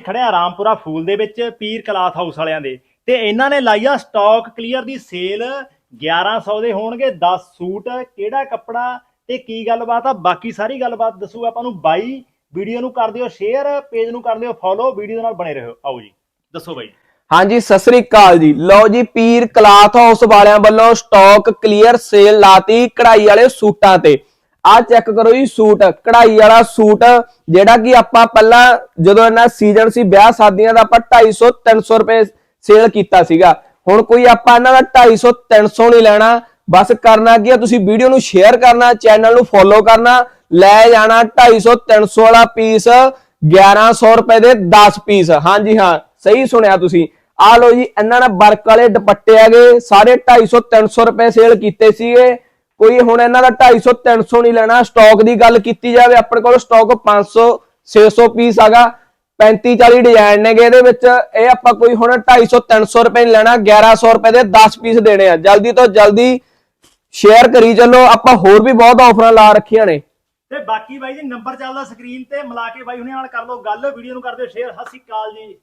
ਖੜਿਆ ਰਾਮਪੁਰਾ ਫੂਲ ਦੇ ਵਿੱਚ ਪੀਰ ਕਲਾਥ ਹਾਊਸ ਵਾਲਿਆਂ ਦੇ। ਤੇ ਇਹਨਾਂ ਨੇ ਲਾਈਆ ਸਟਾਕ ਕਲੀਅਰ ਦੀ ਸੇਲ 1100 ਦੇ ਹੋਣਗੇ 10 ਸੂਟ, ਕਿਹੜਾ ਕੱਪੜਾ ਤੇ ਕੀ ਗੱਲਬਾਤ ਆ, ਬਾਕੀ ਸਾਰੀ ਗੱਲਬਾਤ ਦੱਸੂਗਾ ਆਪਾਂ ਨੂੰ ਬਾਈ। ਵੀਡੀਓ ਨੂੰ ਕਰ ਦਿਓ ਸ਼ੇਅਰ ਪੇਜ ਨੂੰ ਕਰ ਦਿਓ ਫੋਲੋ ਵੀਡੀਓ ਨਾਲ ਬਣੇ ਰਹੋ। ਆਓ ਜੀ, ਦੱਸੋ ਬਾਈ। ਹਾਂਜੀ, ਸਤਿ ਸ੍ਰੀ ਅਕਾਲ ਜੀ। ਲਓ ਜੀ, ਪੀਰ ਕਲਾਥ ਹਾਊਸ ਵਾਲਿਆਂ ਵੱਲੋਂ ਸਟਾਕ ਕਲੀਅਰ ਸੇਲ ਲਾਤੀ ਕਢਾਈ ਵਾਲੇ ਸੂਟਾਂ ਤੇ। ਆਹ ਚੈੱਕ ਕਰੋ ਜੀ ਸੂਟ, ਕਢਾਈ ਵਾਲਾ ਸੂਟ, ਜਿਹੜਾ ਕਿ ਆਪਾਂ ਪਹਿਲਾਂ ਜਦੋਂ ਇਹਨਾਂ ਸੀਜ਼ਨ ਸੀ, ਵਿਆਹ ਸ਼ਾਦੀਆਂ ਦਾ ਆਪਾਂ 250 300 ਰੁਪਏ ਸੇਲ ਕੀਤਾ ਸੀਗਾ। ਹੁਣ ਕੋਈ ਆਪਾਂ ਇਹਨਾਂ ਦਾ 250 300 ਨਹੀਂ ਲੈਣਾ। ਬਸ ਕਰਨਾ ਕੀ ਆ, ਤੁਸੀਂ ਵੀਡੀਓ ਨੂੰ ਸ਼ੇਅਰ ਕਰਨਾ ਚੈਨਲ ਨੂੰ ਫੋਲੋ ਕਰਨਾ। ਲੈ ਜਾਣਾ 250 300 ਵਾਲਾ ਪੀਸ 1100 ਰੁਪਏ ਦੇ 10 ਪੀਸ ਹਾਂਜੀ ਹਾਂ, ਸਹੀ ਸੁਣਿਆ ਤੁਸੀਂ। ਆ ਲਓ ਜੀ, ਇਹਨਾਂ ਨੇ ਵਰਕ ਵਾਲੇ ਦੁਪੱਟੇ ਹੈਗੇ, ਸਾਰੇ 250 300 ਰੁਪਏ ਸੇਲ ਕੀਤੇ ਸੀਗੇ। ਕੋਈ ਹੁਣ ਇਹਨਾਂ ਦਾ 250 300 ਨਹੀਂ ਲੈਣਾ ਸਟਾਕ ਦੀ ਗੱਲ ਕੀਤੀ ਜਾਵੇ, ਆਪਣੇ ਕੋਲ ਸਟਾਕ 500 600 ਪੀਸ ਹੈਗਾ 35 40 ਡਿਜ਼ਾਈਨ ਨੇਗੇ ਇਹਦੇ ਵਿੱਚ, ਇਹ ਆਪਾਂ ਕੋਈ ਹੁਣ 250 300 ਰੁਪਏ ਨਹੀਂ ਲੈਣਾ 1100 ਰੁਪਏ ਦੇ 10 ਪੀਸ ਦੇਣੇ ਆ। ਜਲਦੀ ਤੋਂ ਜਲਦੀ ਸ਼ੇਅਰ ਕਰੀ ਚੱਲੋ, ਆਪਾਂ ਹੋਰ ਵੀ ਬਹੁਤ ਆਫਰਾਂ ਲਾ ਰੱਖੀਆਂ ਨੇ। ਤੇ ਬਾਕੀ ਬਾਈ ਜੀ ਨੰਬਰ ਚੱਲਦਾ ਸਕਰੀਨ ਤੇ, ਮਿਲਾ ਕੇ ਬਾਈ ਹੁਣੇ ਨਾਲ ਕਰ ਲਓ, ਗੱਲ ਵੀਡੀਓ ਨੂੰ ਕਰ ਦਿਓ ਸ਼ੇਅਰ ਸਤਿ ਸ਼੍ਰੀ ਅਕਾਲ ਜੀ।